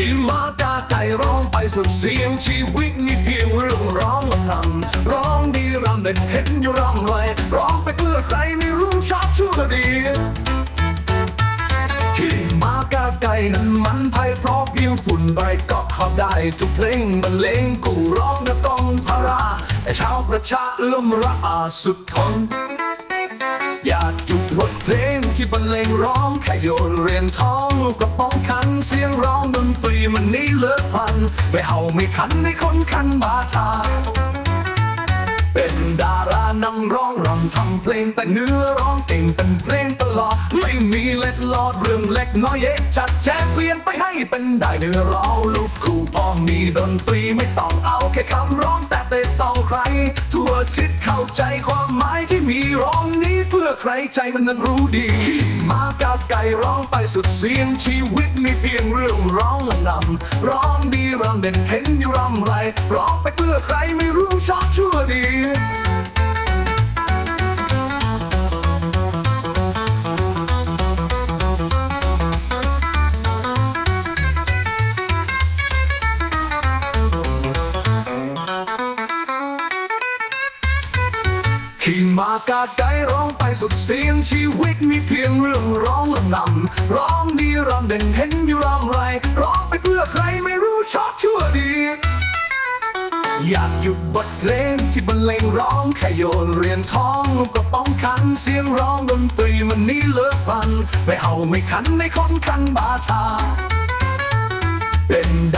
ที่มากาไก่ร้องไปสุดเสียงชีวิตนี่เพียงเรื่องร้องรำร้องดีรำเด็ดเห็นอยู่รำไรร้องไปเพื่อใครไม่รู้ชอบชั่วดีขี่มากาไก่นั้นมันไพเพราะเพียงฝุ่นใบก็ขับได้ทุกเพลงบรรเลงกูร้องนะกองพาราแต่ชาวประชาเอื้อมระอาสุดทนอยากหยุดบทเพลงที่บรรเลงร้องแค่โยนเรียนท้องกระป๋องคันเสียงร้องดนตรี ลิกพัน ไม่เห่าไม่คันไม่คนคันบาทา เป็นดารานำร้องรำทำเพลงแต่เนื้อร้องเก่งเป็นเพลงตลอด ไม่มีเล็ดลอดเรื่องเล็กน้อยเอ๊ะจัดแจงเปลี่ยน เป็นได้เนื้อร้องลูกคู่พอมีดนตรีไม่ต้องเอาแค่คำร้องแต่เตะต้องใคร ทั่วทิศเข้าใจความหมายที่มีร้องนี้เพื่อใครใจมันนั้นรู้ดีที่มากับไก่ร้องไปสุดเสียงชีวิตมีเพียงเรื่องร้องนำร้องดีรำเด่นเห็นอยู่รำไรร้องไปเพื่อใครไม่รู้ชอบชั่วดี ขี่มากาไก่ร้องไปสุดเสียงชีวิตมีเพียงเรื่องร้องนำร้องดีรำเด่นเห็นอยู่รำไร ร้องไปเพื่อใครไม่รู้ชอบชั่วดี อยากหยุดบทเพลงที่บรรเลงร้องแค่โยนเรียนท้องก็ป้องคันเสียงร้องดนตรีมันนี้เลิกพัน ไม่เห่าไม่คันในคนคันบาชาเป็นด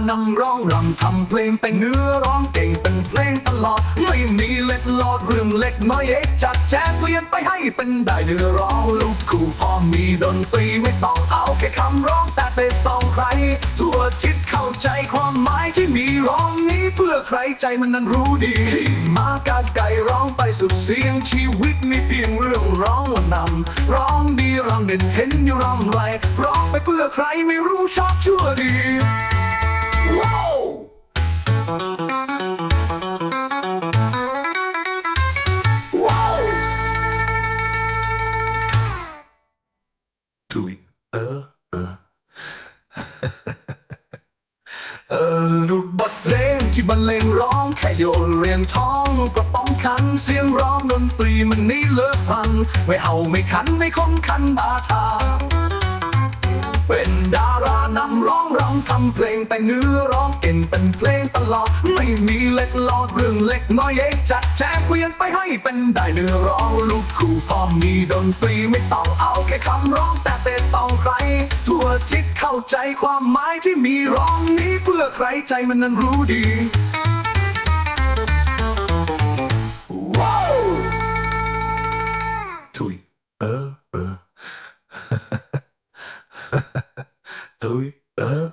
านำร้องรำทำเพลงแต่งเนื้อร้องเก่งเป็นเพลงตลอด ไม่มีเล็ดลอดเรื่องเล็กน้อยเอกจัดแจงเปลี่ยนไปให้เป็นได้เนื้อร้องลูกคู่พอมีดนตรีไม่ต้องเอาแค่คำร้องแต่เตะต้องใคร ทั่วทิศเข้าใจความหมายที่มีร้องนี้เพื่อใครใจมันนั้นรู้ดีที่มากาไก่ร้องไปสุดเสียงชีวิตมีเพียงเรื่องร้องนำร้องดีรำเด่นเห็นอยู่รำไรร้องไปเพื่อใครไม่รู้ชอบชั่วดี ว้าวว้าวทุยเออเออเออลูกบทเพลงที่บรรเลงร้องแค่โยนเรียนท้องกระป๋องคันเสียงร้องดนตรีมันนี่เลิกพัน ไม่เห่าไม่คันไม่คงคันบาทา เป็นดารานำร้องร้องทำเพลงแต่งเนื้อร้องเก่งเป็นเพลงตลอด ไม่มีเล็กลอดเรื่องเล็กน้อยเอกจัดแจงเปลี่ยนไปให้เป็นได้เนื้อร้องลูกคู่พอมีดนตรีไม่ต้องเอาแค่คำร้องแต่เตะต้องใคร ทั่วทิศเข้าใจความหมายที่มีร้องนี้เพื่อใครใจมันนั้นรู้ดีว้าวทุยเออเออ tôi, tớ